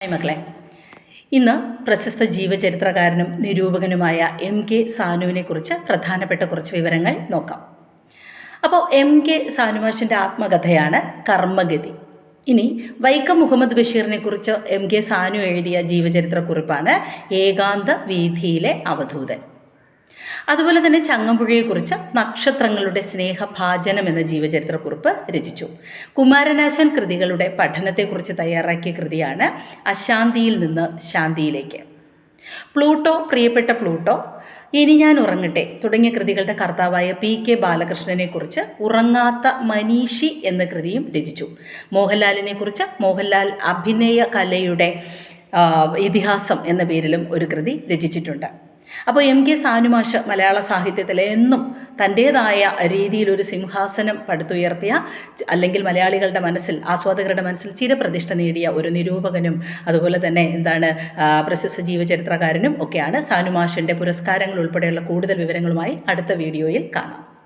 Hi മക്കളെ. ഇന്ന് പ്രശസ്ത ജീവചരിത്രകാരനും നിരൂപകനുമായ എം കെ സാനുവിനെ കുറിച്ച് പ്രധാനപ്പെട്ട കുറച്ച് വിവരങ്ങൾ നോക്കാം. അപ്പോൾ എം കെ സാനുമാഷിന്റെ ആത്മകഥയാണ് കർമ്മഗതി. ഇനി വൈക്കം മുഹമ്മദ് ബഷീറിനെ കുറിച്ച് എം കെ സാനു എഴുതിയ ജീവചരിത്ര കുറിപ്പാണ് ഏകാന്ത വീഥിയിലെ അവധൂതൻ. അതുപോലെ തന്നെ ചങ്ങമ്പുഴയെക്കുറിച്ച് നക്ഷത്രങ്ങളുടെ സ്നേഹഭാജനം എന്ന ജീവചരിത്രക്കുറിപ്പ് രചിച്ചു. കുമാരനാശൻ കൃതികളുടെ പഠനത്തെക്കുറിച്ച് തയ്യാറാക്കിയ കൃതിയാണ് അശാന്തിയിൽ നിന്ന് ശാന്തിയിലേക്ക്. പ്ലൂട്ടോ പ്രിയപ്പെട്ട പ്ലൂട്ടോ ഇനി ഞാൻ ഉറങ്ങട്ടെ തുടങ്ങിയ കൃതികളുടെ കർത്താവായ പി കെ ബാലകൃഷ്ണനെക്കുറിച്ച് ഉറങ്ങാത്ത മനീഷി എന്ന കൃതിയും രചിച്ചു. മോഹൻലാലിനെ കുറിച്ച് മോഹൻലാൽ അഭിനയ കലയുടെ ഇതിഹാസം എന്ന പേരിലും ഒരു കൃതി രചിച്ചിട്ടുണ്ട്. അപ്പോൾ എം കെ സാനുമാഷ് മലയാള സാഹിത്യത്തിലെ എന്നും തന്റേതായ രീതിയിൽ ഒരു സിംഹാസനം പടുത്തുയർത്തിയ അല്ലെങ്കിൽ മലയാളികളുടെ മനസ്സിൽ ആസ്വാദകരുടെ മനസ്സിൽ ചിരപ്രതിഷ്ഠ നേടിയ ഒരു നിരൂപകനും അതുപോലെ തന്നെ എന്താണ് പ്രശസ്ത ജീവചരിത്രകാരനും ഒക്കെയാണ് സാനുമാഷിന്റെ പുരസ്കാരങ്ങൾ ഉൾപ്പെടെയുള്ള കൂടുതൽ വിവരങ്ങളുമായി അടുത്ത വീഡിയോയിൽ കാണാം.